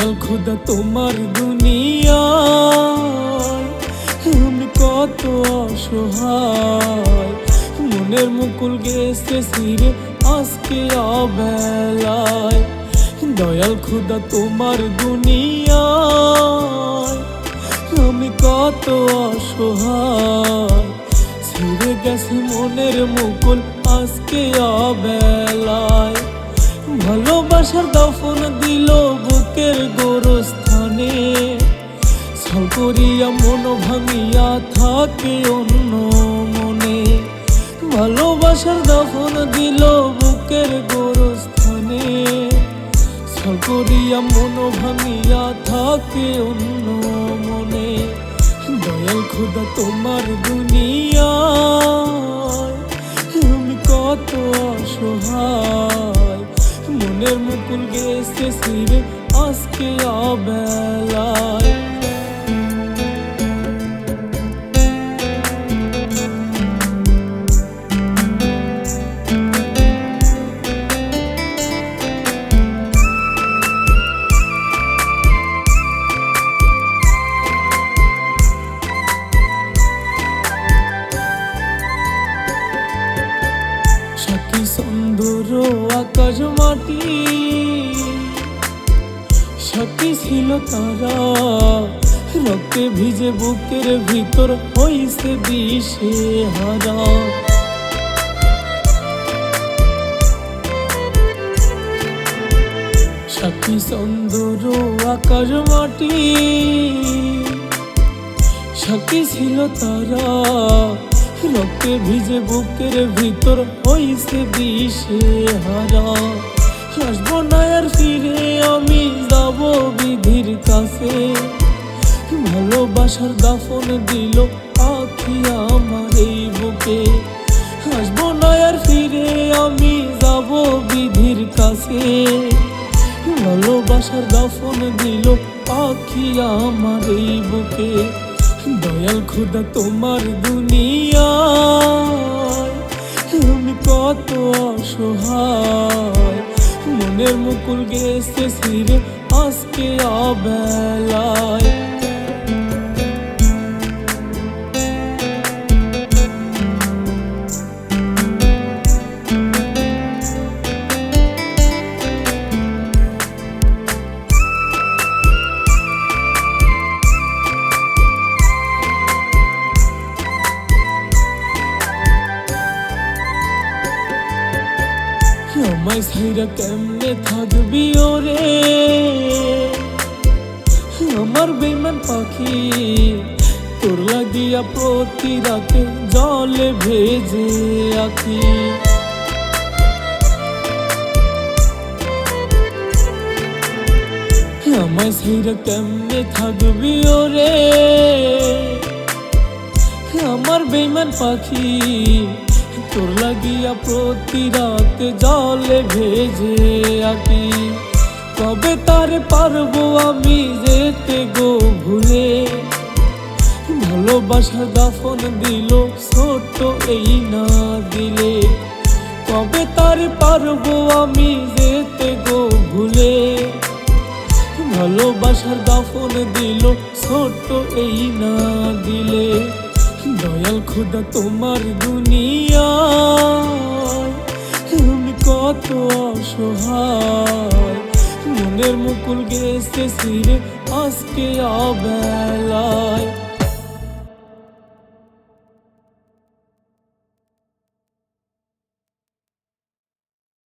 খুদা তোমার দুনিয়া আমি কত অসহায়। মনের মুকুল গেছে সিরে আজকে অবেলায়। দয়াল খুদা তোমার দুনিয়া আমি কত অসহায়। ছিঁড়ে গেছে মনের মুকুল আজকে অবেলায়। ভালোবাসার দফন দিল থাকে অন্য মনে? ভালোবাসার দফন দিল বুকের গোরস্থানে। সকরিয়া মন ভাঙিয়া থাকে অন্য মনে। দয়াল খুদা, তোমার দুনিয়া আমি কত অসহায়। মনের মুকুল গেছে সিরে আজকে অবেলায়। আকাশ মাটি, সাথী ছিল তারা। রক্তে ভিজে বুকের ভিতর হইছে দিশে হারা। সাথী সুন্দর আকাশ মাটি, সাথী ছিল তারা। রক্তে ভিজে বুকের ভিতর হইছে দিশে হারা। হাসবো না আর ফিরে, আমি যাব বিধির কাছে। ভালোবাসার দাফন দিল আখি আমার এই বুকে। হাসবো না আর ফিরে, আমি যাব বিধির কাছে। ভালোবাসার দাফন দিল পাখি আমার এই বুকে। দয়াল খোদা তোমার দুনিয়া আমি কত অসহায়। মনের মুকুল গেছে সিরে আজকে অবেলায়। আমায় সাইরা কেমনে থাকবি ওরে? আমার বেমান পাখি, তোর লাগিয়া প্রতি রাতে জলে ভেজে আখি আমায় সাইরা কেমনে থাকবি ওরে? আমার বেমান পাখি তোর লাগিয়া প্রতি রাতে জলে ভেজে আঁকি। কবে তার পারব আমি যেতে গো ভুলে। ভালোবাসা দাফন দিল, ছোট এই না দিলে। কবে তার পারব আমি যেতে গো ভুলে। ভালোবাসার দাফন দিল, ছোট এই না দিলে। দয়াল খোদা তোমার দুনিয়া। আমি কত অসহায়। মনের মুকুল গেছে সিরে আজকে অবেলায়।